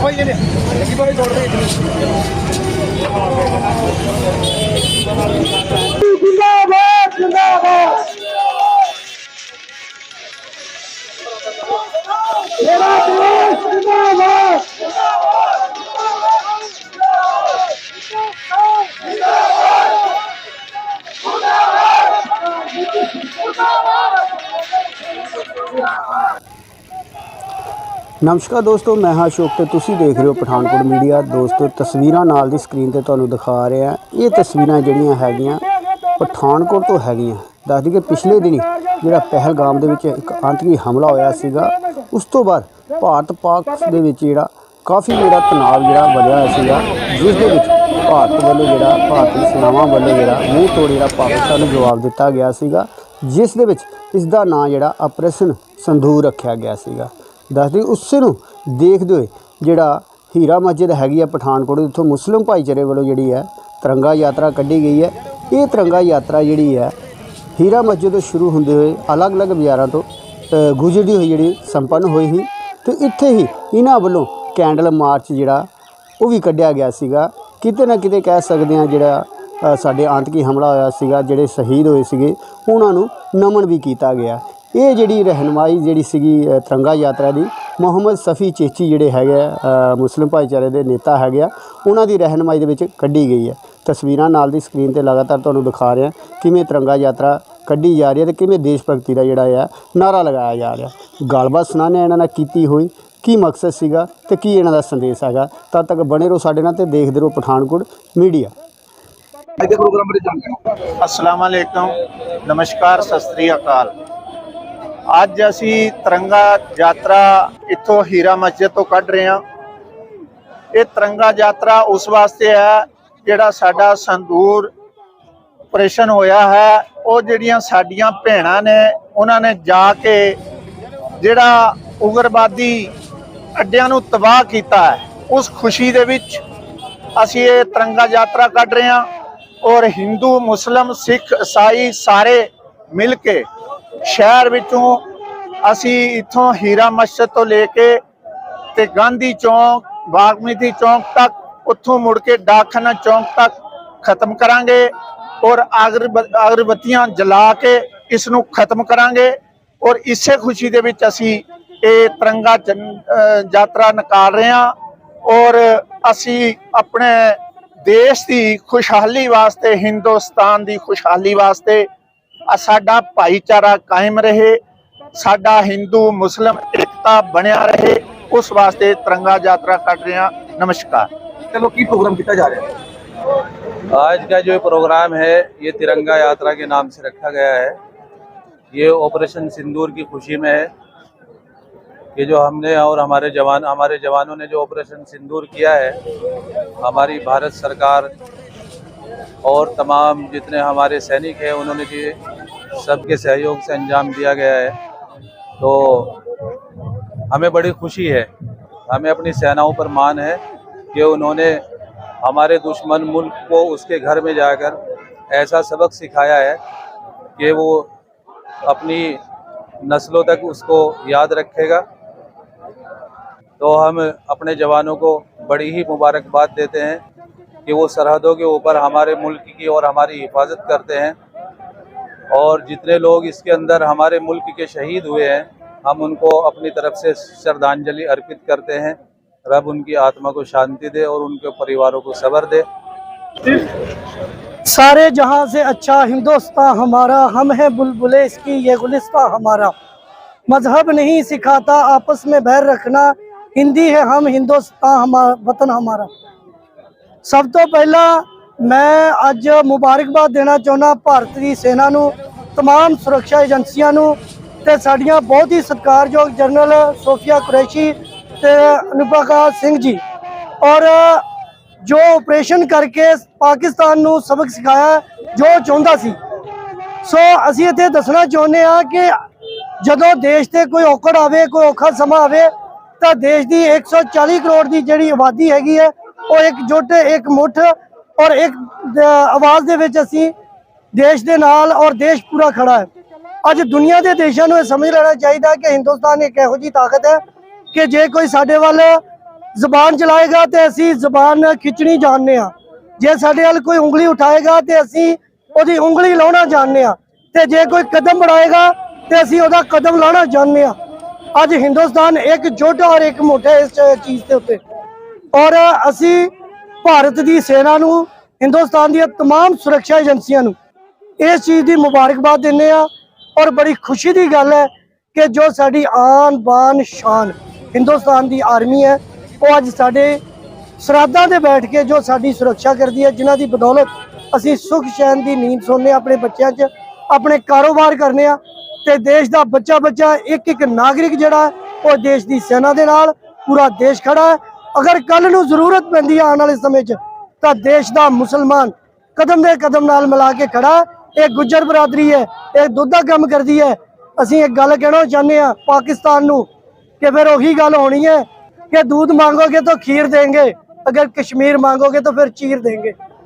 ওই এনে কিভাবে দৌড়বে জিন্দাবাদ জিন্দাবাদ মেরা দেশ জিন্দাবাদ জিন্দাবাদ ਨਮਸਕਾਰ ਦੋਸਤੋ ਮੈਂ ਹਾਂ ਅਸ਼ੋਕ ਤੇ ਤੁਸੀਂ ਦੇਖ ਰਹੇ ਹੋ ਪਠਾਨਕੋਟ ਮੀਡੀਆ। ਦੋਸਤੋ ਤਸਵੀਰਾਂ ਨਾਲ ਦੀ ਸਕਰੀਨ ਤੇ ਤੁਹਾਨੂੰ ਦਿਖਾ ਰਿਹਾ। ਇਹ ਤਸਵੀਰਾਂ ਜਿਹੜੀਆਂ ਹੈਗੀਆਂ ਪਠਾਨਕੋਟ ਤੋਂ ਹੈਗੀਆਂ। ਦੱਸ ਦਈਏ ਕਿ ਪਿਛਲੇ ਦਿਨੀ ਜਿਹੜਾ ਪਹਿਲਗਾਮ ਦੇ ਵਿੱਚ ਇੱਕ ਆਤੰਕੀ ਹਮਲਾ ਹੋਇਆ ਸੀਗਾ ਉਸ ਤੋਂ ਬਾਅਦ ਭਾਰਤ ਪਾਕ ਦੇ ਵਿੱਚ ਜਿਹੜਾ ਕਾਫੀ ਜਿਹੜਾ ਤਣਾਅ ਜਿਹੜਾ ਵਧਿਆ ਹੋਇਆ ਸੀਗਾ ਜਿਸ ਦੇ ਵਿੱਚ ਭਾਰਤ ਵੱਲੋਂ ਜਿਹੜਾ ਭਾਰਤੀ ਸੈਨਾਵਾਂ ਵੱਲੋਂ ਜਿਹੜਾ ਮੂੰਹ ਤੋੜ ਜਿਹੜਾ ਪਾਕਿਸਤਾਨ ਨੂੰ ਜਵਾਬ ਦਿੱਤਾ ਗਿਆ ਸੀਗਾ ਜਿਸ ਦੇ ਵਿੱਚ ਇਸ ਦਾ ਨਾਂ ਜਿਹੜਾ ਆਪਰੇਸ਼ਨ ਸੰਧੂਰ ਰੱਖਿਆ ਗਿਆ ਸੀਗਾ। ਦੱਸਦੇ ਉਸੇ ਨੂੰ ਦੇਖਦੇ ਹੋਏ ਜਿਹੜਾ ਹੀਰਾ ਮਸਜਿਦ ਹੈਗੀ ਆ ਪਠਾਨਕੋਟ ਉੱਥੋਂ ਮੁਸਲਿਮ ਭਾਈਚਾਰੇ ਵੱਲੋਂ ਜਿਹੜੀ ਹੈ ਤਿਰੰਗਾ ਯਾਤਰਾ ਕੱਢੀ ਗਈ ਹੈ। ਇਹ ਤਿਰੰਗਾ ਯਾਤਰਾ ਜਿਹੜੀ ਹੈ ਹੀਰਾ ਮਸਜਿਦ ਤੋਂ ਸ਼ੁਰੂ ਹੁੰਦੇ ਹੋਏ ਅਲੱਗ-ਅਲੱਗ ਬਾਜ਼ਾਰਾਂ ਤੋਂ ਗੁਜ਼ਰਦੀ ਹੋਈ ਜਿਹੜੀ ਸੰਪੰਨ ਹੋਈ ਸੀ ਤੇ ਇੱਥੇ ਹੀ ਇਹਨਾਂ ਵੱਲੋਂ ਕੈਂਡਲ ਮਾਰਚ ਜਿਹੜਾ ਉਹ ਵੀ ਕੱਢਿਆ ਗਿਆ ਸੀਗਾ। ਕਿਤੇ ਨਾ ਕਿਤੇ ਕਹਿ ਸਕਦੇ ਹਾਂ ਜਿਹੜਾ ਸਾਡੇ ਆਤੰਕੀ ਹਮਲਾ ਹੋਇਆ ਸੀਗਾ, ਜਿਹੜੇ ਸ਼ਹੀਦ ਹੋਏ ਸੀਗੇ, ਉਹਨਾਂ ਨੂੰ ਨਮਨ ਵੀ ਕੀਤਾ ਗਿਆ। ਇਹ ਜਿਹੜੀ ਰਹਿਨਮਾਈ ਜਿਹੜੀ ਸੀਗੀ ਤਿਰੰਗਾ ਯਾਤਰਾ ਦੀ ਮੁਹੰਮਦ ਸਫੀ ਚੇਚੀ ਜਿਹੜੇ ਹੈਗੇ ਆ, ਮੁਸਲਿਮ ਭਾਈਚਾਰੇ ਦੇ ਨੇਤਾ ਹੈਗੇ ਆ ਉਹਨਾਂ ਦੀ ਰਹਿਨਮਾਈ ਦੇ ਵਿੱਚ ਕੱਢੀ ਗਈ ਹੈ। ਤਸਵੀਰਾਂ ਨਾਲ ਦੀ ਸਕਰੀਨ ਤੇ ਲਗਾਤਾਰ ਤੁਹਾਨੂੰ ਦਿਖਾ ਰਿਹਾ ਕਿਵੇਂ ਤਿਰੰਗਾ ਯਾਤਰਾ ਕੱਢੀ ਜਾ ਰਹੀ ਹੈ ਤੇ ਕਿਵੇਂ ਦੇਸ਼ ਭਗਤੀ ਦਾ ਜਿਹੜਾ ਆ ਨਾਰਾ ਲਗਾਇਆ ਜਾ ਰਿਹਾ। ਗੱਲਬਾਤ ਸੁਣਾਣੇ ਇਹਨਾਂ ਨਾਲ ਕੀਤੀ ਹੋਈ ਕੀ ਮਕਸਦ ਸੀਗਾ ਤੇ ਕੀ ਇਹਨਾਂ ਦਾ ਸੰਦੇਸ਼ ਹੈਗਾ। ਤਦ ਤੱਕ ਬਣੇ ਰਹੋ ਸਾਡੇ ਨਾਲ ਤੇ ਦੇਖਦੇ ਰਹੋ ਪਠਾਨਕੋਟ ਮੀਡੀਆ। ਅੱਜ ਦੇ ਪ੍ਰੋਗਰਾਮ ਬਾਰੇ ਜਾਣਕਾਰੀ ਅਸਲਾਮ ਅਲੈਕਮ। ਨਮਸਕਾਰ ਸਤਿ ਸ੍ਰੀ ਅਕਾਲ। ਅੱਜ ਅਸੀਂ ਤਿਰੰਗਾ ਯਾਤਰਾ ਇੱਥੋਂ ਹੀਰਾ ਮਸਜਿਦ ਤੋਂ ਕੱਢ ਰਹੇ ਹਾਂ। ਇਹ ਤਿਰੰਗਾ ਯਾਤਰਾ ਉਸ ਵਾਸਤੇ ਹੈ ਜਿਹੜਾ ਸਾਡਾ ਸੰਦੂਰ ਆਪਰੇਸ਼ਨ ਹੋਇਆ ਹੈ। ਉਹ ਜਿਹੜੀਆਂ ਸਾਡੀਆਂ ਭੈਣਾਂ ਨੇ, ਉਹਨਾਂ ਨੇ ਜਾ ਕੇ ਜਿਹੜਾ ਉਗਰਵਾਦੀ ਅੱਡਿਆਂ ਨੂੰ ਤਬਾਹ ਕੀਤਾ ਹੈ, ਉਸ ਖੁਸ਼ੀ ਦੇ ਵਿੱਚ ਅਸੀਂ ਇਹ ਤਿਰੰਗਾ ਯਾਤਰਾ ਕੱਢ ਰਹੇ ਹਾਂ ਔਰ ਹਿੰਦੂ, ਮੁਸਲਮ, ਸਿੱਖ ਈਸਾਈ ਸਾਰੇ ਮਿਲ ਕੇ ਸ਼ਹਿਰ ਵਿੱਚੋਂ ਅਸੀਂ ਇੱਥੋਂ ਹੀਰਾ ਮਸਜਿਦ ਤੋਂ ਲੈ ਕੇ ਤੇ ਗਾਂਧੀ ਚੌਂਕ, ਬਾਗਮਤੀ ਚੌਂਕ ਤੱਕ, ਉੱਥੋਂ ਮੁੜ ਕੇ ਡਾਕਖਾਨਾ ਚੌਂਕ ਤੱਕ ਖਤਮ ਕਰਾਂਗੇ ਔਰ ਅਗਰਬ- ਅਗਰਬੱਤੀਆਂ ਜਲਾ ਕੇ ਇਸ ਨੂੰ ਖਤਮ ਕਰਾਂਗੇ ਔਰ ਇਸੇ ਖੁਸ਼ੀ ਦੇ ਵਿੱਚ ਅਸੀਂ ਇਹ ਤਿਰੰਗਾ ਜਨ- ਯਾਤਰਾ ਨਿਕਾਲ ਰਹੇ ਹਾਂ ਔਰ ਅਸੀਂ ਆਪਣੇ ਦੇਸ਼ ਦੀ ਖੁਸ਼ਹਾਲੀ ਵਾਸਤੇ, ਹਿੰਦੁਸਤਾਨ ਦੀ ਖੁਸ਼ਹਾਲੀ ਵਾਸਤੇ ਸਾਡਾ ਭਾਈਚਾਰਾ ਕਾਇਮ ਰਹੇ ਸਾਡਾ ਹਿੰਦੂ ਮੁਸਲਮ ਏਕਤਾ ਬਣਿਆ ਰਹੇ ਉਸ ਵਾਸਤੇ ਤਿਰੰਗਾ ਯਾਤਰਾ ਕੱਢ ਰਹੇ ਹਾਂ ਨਮਸਕਾਰ ਚਲੋ ਕੀ ਪ੍ਰੋਗਰਾਮ ਕੀਤਾ ਜਾ ਰਿਹਾ ਹੈ आज का जो प्रोग्राम है ये तिरंगा यात्रा के नाम से रखा गया है ये ऑपरेशन सिंदूर की खुशी में है कि जो हमने और हमारे जवान हमारे जवानों ने जो ऑपरेशन सिंदूर किया है हमारी भारत सरकार और तमाम जितने हमारे सैनिक हैं उन्होंने जी सबके सहयोग से अंजाम दिया गया है। तो हमें बड़ी खुशी है। हमें अपनी सेनाओं पर मान है कि उन्होंने हमारे दुश्मन मुल्क को उसके घर में जाकर ऐसा सबक सिखाया है कि वो अपनी नस्लों तक उसको याद रखेगा। तो हम अपने जवानों को बड़ी ही मुबारकबाद देते हैं कि वो सरहदों के ऊपर हमारे मुल्क की और हमारी हिफाजत करते हैं। और जितने लोग इसके अंदर हमारे मुल्क के शहीद हुए हैं, हम उनको अपनी तरफ़ से श्रद्धांजलि अर्पित करते हैं। रब उनकी आत्मा को शांति दे और उनके परिवारों को सबर दे। सारे जहाँ से अच्छा हिंदुस्तान हमारा, हम हैं बुलबुलें इसकी, ये गुलिस्ता हमारा। मज़हब नहीं सिखाता, आपस में बैर रखना। हिंदी है हम हिंदुस्तान हमारा वतन हमारा। सब तो पहला ਮੈਂ ਅੱਜ ਮੁਬਾਰਕਬਾਦ ਦੇਣਾ ਚਾਹੁੰਦਾ ਭਾਰਤ ਦੀ ਸੈਨਾ ਨੂੰ तमाम ਸੁਰੱਖਿਆ ਏਜੰਸੀਆਂ ਨੂੰ ਤੇ ਸਾਡੀਆਂ ਬਹੁਤ ਹੀ ਸਤਿਕਾਰਯੋਗ ਜਨਰਲ ਸੋਫੀਆ ਕੁਰੈਸ਼ੀ ਤੇ ਅਨੁਪਾਕਾ ਸਿੰਘ ਜੀ ਔਰ ਜੋ ਆਪਰੇਸ਼ਨ ਕਰਕੇ ਪਾਕਿਸਤਾਨ ਨੂੰ ਸਬਕ ਸਿਖਾਇਆ ਜੋ ਉਹ ਚਾਹੁੰਦਾ ਸੀ ਸੋ ਅਸੀਂ ਇੱਥੇ ਦੱਸਣਾ ਚਾਹੁੰਦੇ ਹਾਂ ਕਿ ਜਦੋਂ ਦੇਸ਼ ਤੇ ਕੋਈ ਔਕੜ ਆਵੇ ਕੋਈ ਔਖਾ ਸਮਾਂ ਆਵੇ ਤਾਂ ਦੇਸ਼ ਦੀ 140 ਕਰੋੜ ਦੀ ਜਿਹੜੀ ਆਬਾਦੀ ਹੈਗੀ ਹੈ ਉਹ ਇੱਕ ਜੁੱਟ ਇੱਕ ਮੁੱਠ ਔਰ ਇੱਕ ਆਵਾਜ਼ ਦੇ ਵਿੱਚ ਅਸੀਂ ਦੇਸ਼ ਦੇ ਨਾਲ ਔਰ ਦੇਸ਼ ਪੂਰਾ ਖੜਾ ਹੈ। ਅੱਜ ਦੁਨੀਆ ਦੇ ਦੇਸ਼ਾਂ ਨੂੰ ਇਹ ਸਮਝ ਲੈਣਾ ਚਾਹੀਦਾ ਕਿ ਹਿੰਦੁਸਤਾਨ ਇੱਕ ਇਹੋ ਜੀ ਤਾਕਤ ਹੈ ਕਿ ਜੇ ਕੋਈ ਸਾਡੇ ਵੱਲ ਜ਼ੁਬਾਨ ਚਲਾਏਗਾ ਤੇ ਅਸੀਂ ਜ਼ੁਬਾਨ ਖਿੱਚਣੀ ਜਾਣਦੇ ਆ ਜੇ ਸਾਡੇ ਵੱਲ ਕੋਈ ਉਂਗਲੀ ਉਠਾਏਗਾ ਤੇ ਅਸੀਂ ਉਹਦੀ ਉਂਗਲੀ ਲਾਉਣਾ ਜਾਣਦੇ ਆ ਤੇ ਜੇ ਕੋਈ ਕਦਮ ਬੜਾਏਗਾ ਤੇ ਅਸੀਂ ਉਹਦਾ ਕਦਮ ਲਾਉਣਾ ਜਾਣਦੇ ਆ ਅੱਜ ਹਿੰਦੁਸਤਾਨ ਇੱਕ ਜੁੱਟ ਔਰ ਇੱਕ ਮੋਟਾ ਇਸ ਚੀਜ਼ ਦੇ ਉੱਤੇ। ਔਰ ਅਸੀਂ ਭਾਰਤ ਦੀ ਸੈਨਾ ਨੂੰ ਹਿੰਦੁਸਤਾਨ ਦੀਆਂ तमाम ਸੁਰੱਖਿਆ ਏਜੰਸੀਆਂ ਨੂੰ ਇਸ ਚੀਜ਼ ਦੀ ਮੁਬਾਰਕਬਾਦ ਦਿੰਦੇ ਆ ਔਰ ਬੜੀ ਖੁਸ਼ੀ ਦੀ ਗੱਲ ਹੈ ਕਿ ਜੋ ਸਾਡੀ ਆਨ ਬਾਨ ਸ਼ਾਨ ਹਿੰਦੁਸਤਾਨ ਦੀ ਆਰਮੀ ਹੈ ਉਹ ਅੱਜ ਸਾਡੇ ਸਰਹੱਦਾਂ ਤੇ ਬੈਠ ਕੇ ਜੋ ਸਾਡੀ ਸੁਰੱਖਿਆ ਕਰਦੀ ਹੈ ਜਿਨ੍ਹਾਂ ਦੀ ਬਦੌਲਤ ਅਸੀਂ ਸੁਖ ਚੈਨ ਦੀ ਨੀਂਦ ਸੌਂਦੇ ਹਾਂ ਆਪਣੇ ਬੱਚਿਆਂ 'ਚ ਆਪਣੇ ਕਾਰੋਬਾਰ ਕਰਨੇ ਆ ਤੇ ਦੇਸ਼ ਦਾ ਬੱਚਾ ਬੱਚਾ ਇੱਕ ਇੱਕ ਨਾਗਰਿਕ ਜਿਹੜਾ ਹੈ, ਉਹ ਦੇਸ਼ ਦੀ ਸੈਨਾ ਦੇ ਨਾਲ ਪੂਰਾ ਦੇਸ਼ ਖੜਾ ਹੈ ਅਗਰ ਕੱਲ ਨੂੰ ਜ਼ਰੂਰਤ ਪੈਂਦੀ ਹੈ ਆਉਣ ਵਾਲੇ ਸਮੇਂ 'ਚ ਤਾਂ ਦੇਸ਼ ਦਾ ਮੁਸਲਮਾਨ ਕਦਮ ਦੇ ਕਦਮ ਨਾਲ ਮਿਲਾ ਕੇ ਖੜਾ ਹੈ। ਇਹ ਗੁੱਜਰ ਬਰਾਦਰੀ ਹੈ ਇਹ ਦੁੱਧ ਦਾ ਕੰਮ ਕਰਦੀ ਹੈ ਅਸੀਂ ਇੱਕ ਗੱਲ ਕਹਿਣਾ ਚਾਹੁੰਦੇ ਆ ਪਾਕਿਸਤਾਨ ਨੂੰ ਕਿ ਫਿਰ ਉਹੀ ਗੱਲ ਹੋਣੀ ਹੈ कि दूध मांगोगे तो खीर देंगे अगर कश्मीर मांगोगे तो फिर चीर देंगे